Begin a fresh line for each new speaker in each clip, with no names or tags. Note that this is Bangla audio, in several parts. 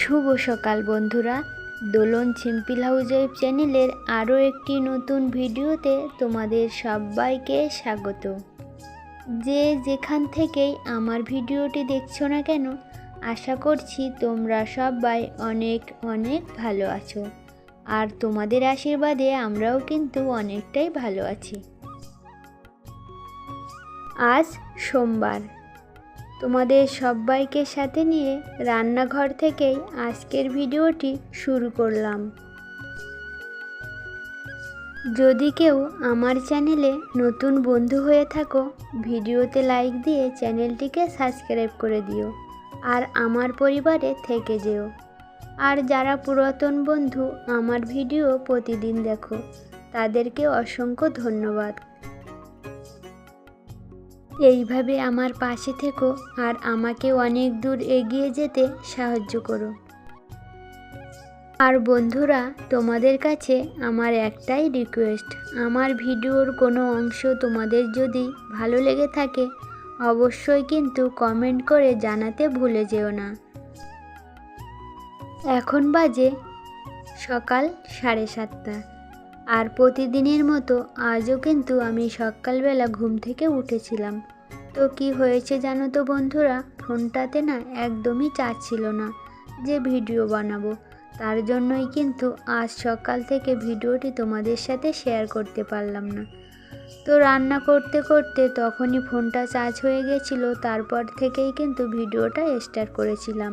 শুভ সকাল বন্ধুরা। দোলন সিম্পল হাউস ওয়েব চ্যানেলের আরও একটি নতুন ভিডিওতে তোমাদের সবাইকে স্বাগত। যে যেখান থেকেই আমার ভিডিওটি দেখছ না কেন, আশা করছি তোমরা সবাই অনেক অনেক ভালো আছো। আর তোমাদের আশীর্বাদে আমরাও কিন্তু অনেকটাই ভালো আছি। আজ সোমবার তোমাদের সবাইকে সাথে নিয়ে রান্নাঘর থেকেই আজকের ভিডিওটি শুরু করলাম। যদি কেউ আমার চ্যানেলে নতুন বন্ধু হয়ে থাকো, ভিডিওতে লাইক দিয়ে চ্যানেলটিকে সাবস্ক্রাইব করে দিও আর আমার পরিবারে থেকে যেও। আর যারা পুরাতন বন্ধু আমার ভিডিও প্রতিদিন দেখো, তাদেরকে অসংখ্য ধন্যবাদ। এইভাবে আমার পাশে থেকো আর আমাকে অনেক দূর এগিয়ে যেতে সাহায্য করো। আর বন্ধুরা, তোমাদের কাছে আমার একটাই রিকোয়েস্ট আমার ভিডিওর কোনো অংশ তোমাদের যদি ভালো লেগে থাকে, অবশ্যই কিন্তু কমেন্ট করে জানাতে ভুলে যেও না। এখন বাজে সকাল সাড়ে সাতটা। আর প্রতিদিনের মতো আজও কিন্তু আমি সকালবেলা ঘুম থেকে উঠেছিলাম। তো কি হয়েছে জানো তো বন্ধুরা? ফোনটাতে না একদমই চার্জ ছিল না যে ভিডিও বানাবো। তার জন্যই কিন্তু আজ সকাল থেকে ভিডিওটি তোমাদের সাথে শেয়ার করতে পারলাম না। তো রান্না করতে করতে তখনই ফোনটা চার্জ হয়ে গেছিল, তারপর থেকেই কিন্তু ভিডিওটা স্টার্ট করেছিলাম।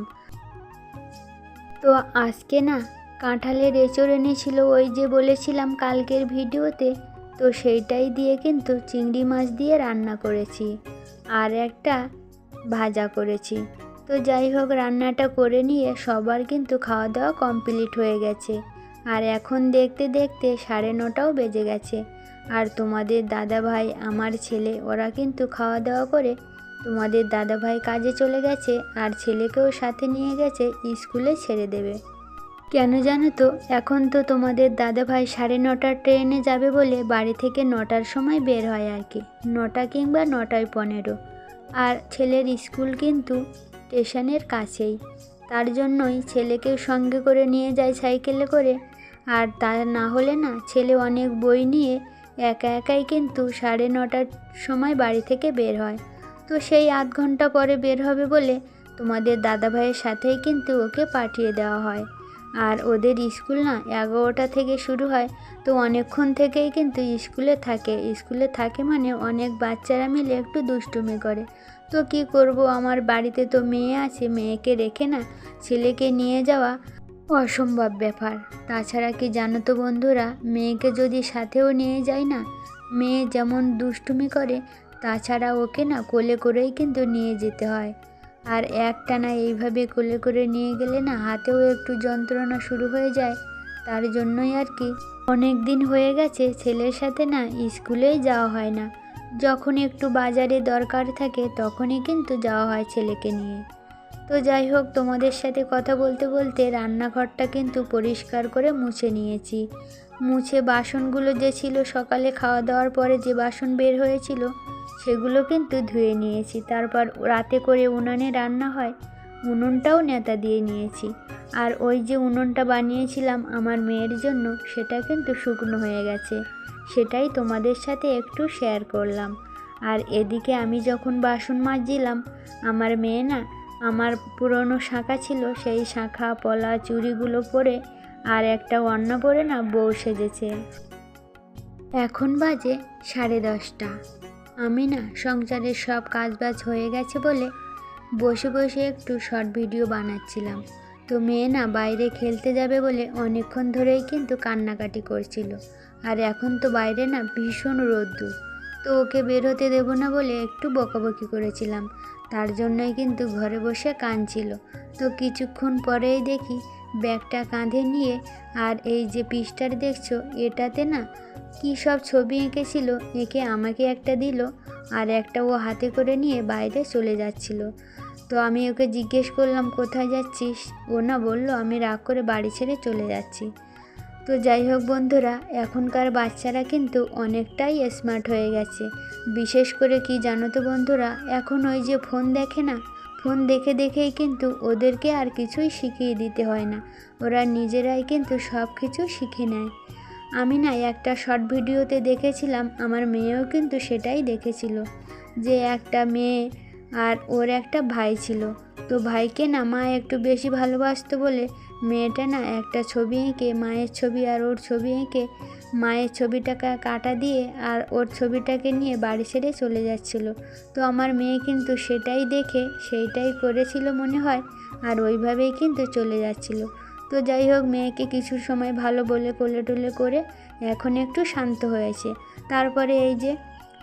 তো আজকে না কাঁঠালের এঁচড় এনেছিল ওই যে বলেছিলাম কালকের ভিডিওতে, তো সেইটাই দিয়ে কিন্তু চিংড়ি মাছ দিয়ে রান্না করেছি। আর একটা ভাজা করেছি। তো যাই হোক, রান্নাটা করে নিয়ে সবার কিন্তু খাওয়া দাওয়া কমপ্লিট হয়ে গেছে। আর এখন দেখতে দেখতে সাড়ে নটাও বেজে গেছে। আর তোমাদের দাদা ভাই আমার ছেলে, ওরা কিন্তু খাওয়া দাওয়া করে তোমাদের দাদা ভাই কাজে চলে গেছে, আর ছেলেকেও সাথে নিয়ে গেছে, স্কুলে ছেড়ে দেবে। কেন জানো তো? এখন তো তোমাদের দাদা ভাই সাড়ে নটার ট্রেনে যাবে বলে বাড়ি থেকে নটার সময় বের হয় আর কি। নটা কিংবা নটায় পনেরো। আর ছেলের স্কুল কিন্তু স্টেশনের কাছেই। তার জন্যই ছেলেকে সঙ্গে করে নিয়ে যায় সাইকেলে করে। আর তা না হলে না ছেলে অনেক বই নিয়ে একা একাই কিন্তু সাড়ে নটার সময় বাড়ি থেকে বের হয়। তো সেই আধ ঘণ্টা পরে বের হবে বলে তোমাদের দাদাভাইয়ের সাথেই কিন্তু ওকে পাঠিয়ে দেওয়া হয়। আর ওদের স্কুল না এগারোটা থেকে শুরু হয়, তো অনেকক্ষণ থেকেই কিন্তু স্কুলে থাকে। স্কুলে থাকে মানে অনেক বাচ্চারা মিলে একটু দুষ্টুমি করে। তো কি করব? আমার বাড়িতে তো মেয়ে আছে, মেয়েকে রেখে না ছেলেকে নিয়ে যাওয়া অসম্ভব ব্যাপার। তাছাড়া কি জানো তো বন্ধুরা, মেয়েকে যদি সাথেও নিয়ে যায় না, মেয়ে যেমন দুষ্টুমি করে, তাছাড়া ওকে না কোলে করেই কিন্তু নিয়ে যেতে হয়। আর একটানা এইভাবে কোলে করে নিয়ে গেলে না হাতেও একটু যন্ত্রণা শুরু হয়ে যায়। তার জন্যই আর কি। অনেক দিন হয়ে গেছে, ছেলের সাথে না স্কুলেই যাওয়া হয় না। যখন একটু বাজারে দরকার থাকে তখনই কিন্তু যাওয়া হয় ছেলেকে নিয়ে। তো যাই হোক, তোমাদের সাথে কথা বলতে বলতে রান্নাঘরটা কিন্তু পরিষ্কার করে মুছে নিয়েছি। মুছে বাসনগুলো যে ছিল সকালে খাওয়া দাওয়ার পরে যে বাসন বের হয়েছিল, সেগুলো কিন্তু ধুয়ে নিয়েছি। তারপর রাতে করে উনানে রান্না হয়, উনুনটাও নেতা দিয়ে নিয়েছি। আর ওই যে উনুনটা বানিয়েছিলাম আমার মেয়ের জন্য, সেটা কিন্তু শুকনো হয়ে গেছে। সেটাই তোমাদের সাথে একটু শেয়ার করলাম। আর এদিকে আমি যখন বাসন মাজছিলাম, আমার মেয়ে না, আমার পুরনো শাঁখা ছিল, সেই শাঁখা, পলা, চুড়িগুলো পরে আর একটা অন্ন পরে না বউ সেজেছে। এখন বাজে সাড়ে দশটা। আমি না সংসারের সব কাজবাজ হয়ে গেছে বলে বসে বসে একটু শর্ট ভিডিও বানাচ্ছিলাম। তো মেয়ে না বাইরে খেলতে যাবে বলে অনেকক্ষণ ধরেই কিন্তু কান্নাকাটি করছিল। আর এখন তো বাইরে না ভীষণ রোদ্দুর। তো ওকে বের হতে দেবো না বলে একটু বকাবকি করেছিলাম। তার জন্যই কিন্তু ঘরে বসে কাঁদছিল। তো কিছুক্ষণ পরেই দেখি ব্যাগটা কাঁধে নিয়ে আর এই যে পিসটার দেখছ, এটাতে না কী সব ছবি এঁকেছিল, এঁকে আমাকে একটা দিল আর একটা ও হাতে করে নিয়ে বাইরে চলে যাচ্ছিল। তো আমি ওকে জিজ্ঞেস করলাম, কোথায় যাচ্ছিস? ও না বলল, আমি রাগ করে বাড়ি ছেড়ে চলে যাচ্ছি। তো যাই হোক বন্ধুরা, এখনকার বাচ্চারা কিন্তু অনেকটাই স্মার্ট হয়ে গেছে। বিশেষ করে কি জানো তো বন্ধুরা, এখন ওই যে ফোন দেখে না ফোন দেখে দেখেই কিন্তু ওদেরকে আর কিছুই শিখিয়ে দিতে হয় না। ওরা নিজেরাই কিন্তু সব কিছু শিখে নেয়। আমি না একটা শর্ট ভিডিওতে দেখেছিলাম, আমার মেয়েও কিন্তু সেটাই দেখেছিল যে একটা মেয়ে আর ওর একটা ভাই ছিল। তো ভাইকে না মা একটু বেশি ভালোবাসতো বলে মেয়েটা না একটা ছবি এঁকে, মায়ের ছবি আর ওর ছবি এঁকে মায়ের ছবিটাকে কাটা দিয়ে আর ওর ছবিটাকে নিয়ে বাড়ি ছেড়ে চলে যাচ্ছিল। তো আমার মেয়ে কিন্তু সেটাই দেখে, সেইটাই করেছিল মনে হয় আর ওইভাবেই কিন্তু চলে যাচ্ছিল। তো যাই হোক, মেয়েকে কিছু সময় ভালো বলে কোলে টোলে করে এখন একটু শান্ত হয়েছে। তারপরে এই যে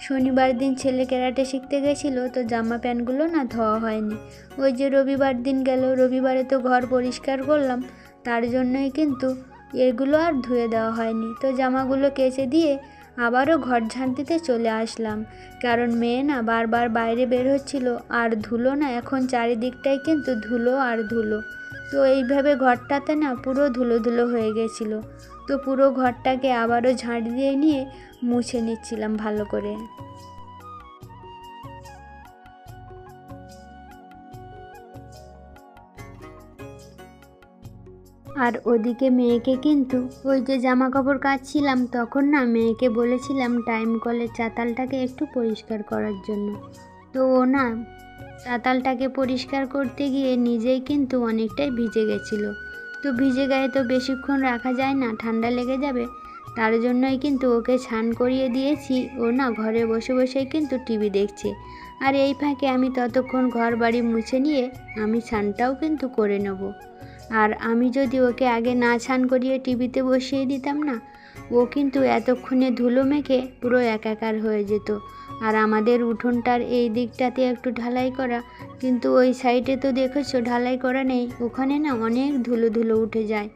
শনিবার দিন ছেলে ক্যারাটে শিখতে গেছিল, তো জামা প্যান্টগুলো না ধোয়া হয়নি। ওই যে রবিবার দিন গেল, রবিবারে তো ঘর পরিষ্কার করলাম, তার জন্যই কিন্তু এগুলো আর ধুয়ে দেওয়া হয়নি। তো জামাগুলো কেচে দিয়ে আবারও ঘর ঝাঁটিতে চলে আসলাম। কারণ মেয়ে না বারবার বাইরে বের হচ্ছিল, আর ধুলো না এখন চারিদিকটাই কিন্তু ধুলো আর ধুলো। তো এইভাবে ঘরটাতে না পুরো ধুলো ধুলো হয়ে গেছিল। তো পুরো ঘরটাকে আবারও ঝাঁট দিয়ে নিয়ে মুছে নিচ্ছিলাম ভালো করে। আর ওদিকে মেয়েকে কিন্তু ওই যে জামা কাপড় কাচছিলাম তখন না মেয়েকে বলেছিলাম টাইম কলের চাতালটাকে একটু পরিষ্কার করার জন্য। তো ও না চাতালটাকে পরিষ্কার করতে গিয়ে নিজেই কিন্তু অনেকটাই ভিজে গেছিল। তো ভিজে গায়ে তো বেশিক্ষণ রাখা যায় না, ঠান্ডা লেগে যাবে। তার জন্যই কিন্তু ওকে স্নান করিয়ে দিয়েছি। ও না ঘরে বসে বসেই কিন্তু টিভি দেখছে। আর এই ফাঁকে আমি ততক্ষণ ঘর বাড়ি মুছে নিয়ে আমি স্নানটাও কিন্তু করে নেব। আর আমি যদি ওকে আগে না ছান করিয়ে টিভিতে বসিয়ে দিতাম না, ও কিন্তু এতক্ষণে ধুলো মেখে পুরো একাকার হয়ে যেত। আর আমাদের উঠোনটার এই দিকটাতে একটু ঢালাই করা, কিন্তু ওই সাইডে তো দেখেছ ঢালাই করা নেই, ওখানে না অনেক ধুলো ধুলো উঠে যায়।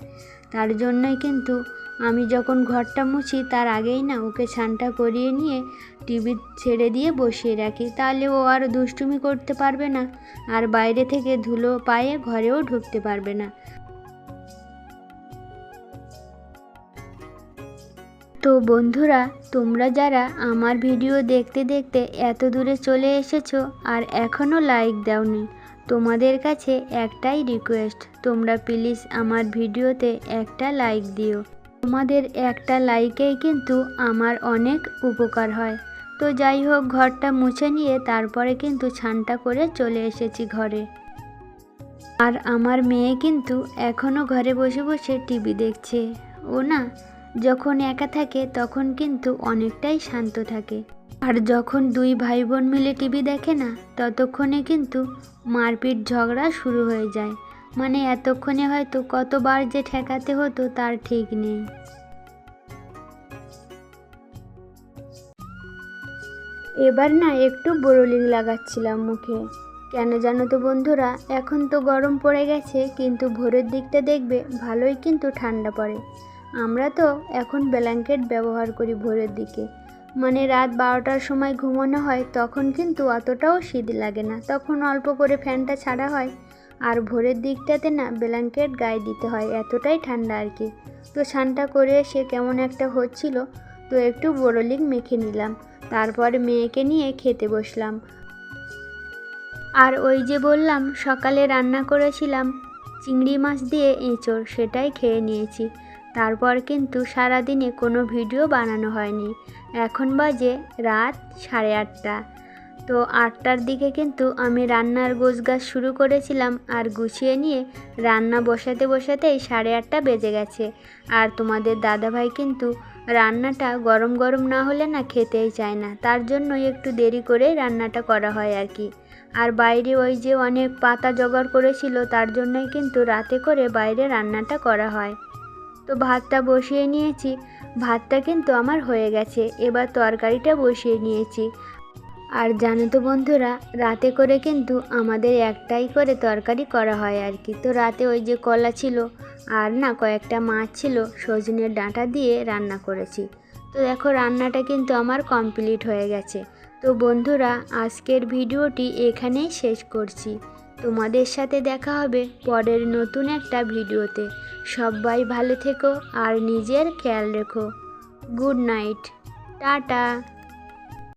তার জন্যই কিন্তু আমি যখন ঘরটা মুছি, তার আগেই না ওকে ছানটা করিয়ে নিয়ে টিভি ছেড়ে দিয়ে বসিয়ে রাখি। তাহলে ও আর দুষ্টুমি করতে পারবে না আর বাইরে থেকে ধুলো পায়ে ঘরেও ঢুকতে পারবে না। তো বন্ধুরা, তোমরা যারা আমার ভিডিও দেখতে দেখতে এত দূরে চলে এসেছ আর এখনও লাইক দাওনি, তোমাদের কাছে একটাই রিকোয়েস্ট, তোমরা প্লিজ আমার ভিডিওতে একটা লাইক দিও। তোমাদের একটা লাইকেই কিন্তু আমার অনেক উপকার হয়। তো যাই হোক, ঘরটা মুছে নিয়ে তারপরে কিন্তু ছানটা করে চলে এসেছি ঘরে। আর আমার মেয়ে কিন্তু এখনও ঘরে বসে বসে টিভি দেখছে। ও না, যখন একা থাকে তখন কিন্তু অনেকটাই শান্ত থাকে। আর যখন দুই ভাই বোন মিলে টিভি দেখে না, ততক্ষণে কিন্তু মারপিট ঝগড়া শুরু হয়ে যায়। মানে এতক্ষণে হয়তো কতবার যে ঠেকাতে হতো, তার ঠিক নেই। এবার না একটু বোরোলিন লাগাচ্ছিলাম মুখে। কেন জানো তো বন্ধুরা, এখন তো গরম পড়ে গেছে, কিন্তু ভোরের দিকটা দেখবে ভালোই কিন্তু ঠান্ডা পড়ে। আমরা তো এখন ব্ল্যাঙ্কেট ব্যবহার করি ভোরের দিকে। মানে রাত বারোটার সময় ঘুমানো হয়, তখন কিন্তু অতটাও শীত লাগে না। তখন অল্প করে ফ্যানটা ছাড়া হয় আর ভোরের দিকটাতে না ব্ল্যাঙ্কেট গায়ে দিতে হয়, এতটাই ঠান্ডা আর কি। তো স্নানটা করে সে কেমন একটা হচ্ছিল, তো একটু বোরলিং মেখে নিলাম। তারপর মেয়েকে নিয়ে খেতে বসলাম। আর ওই যে বললাম, সকালে রান্না করেছিলাম চিংড়ি মাছ দিয়ে এঁচড়, সেটাই খেয়ে নিয়েছি। তারপর কিন্তু সারাদিনে কোনো ভিডিও বানানো হয়নি। এখন বাজে রাত সাড়ে আটটা। তো আটটার দিকে কিন্তু আমি রান্নার গোছগাছ শুরু করেছিলাম আর গুছিয়ে নিয়ে রান্না বসাতে বসাতেই সাড়ে আটটা বেজে গেছে। আর তোমাদের দাদাভাই কিন্তু রান্নাটা গরম গরম না হলে না খেতেই চায় না, তার জন্য একটু দেরি করে রান্নাটা করা হয় আর কি। আর বাইরে ওই যে অনেক পাতা জোগাড় করেছিল, তার জন্যই কিন্তু রাতে করে বাইরে রান্নাটা করা হয়। তো ভাতটা বসিয়ে নিয়েছি, ভাতটা কিন্তু আমার হয়ে গেছে, এবার তরকারিটা বসিয়ে নিয়েছি। আর জানো তো বন্ধুরা, রাতে করে কিন্তু আমাদের একটাই করে তরকারি করা হয় আর কি। তো রাতে ওই যে কলা ছিল আর না কয়েকটা মাছ ছিল, সজনের ডাঁটা দিয়ে রান্না করেছি। তো দেখো রান্নাটা কিন্তু আমার কমপ্লিট হয়ে গেছে। তো বন্ধুরা, আজকের ভিডিওটি এখানেই শেষ করছি। তোমাদের সাথে দেখা হবে পরের নতুন একটা ভিডিওতে। সবাই ভালো থেকো আর নিজের খেয়াল রেখো। Good night. টাটা।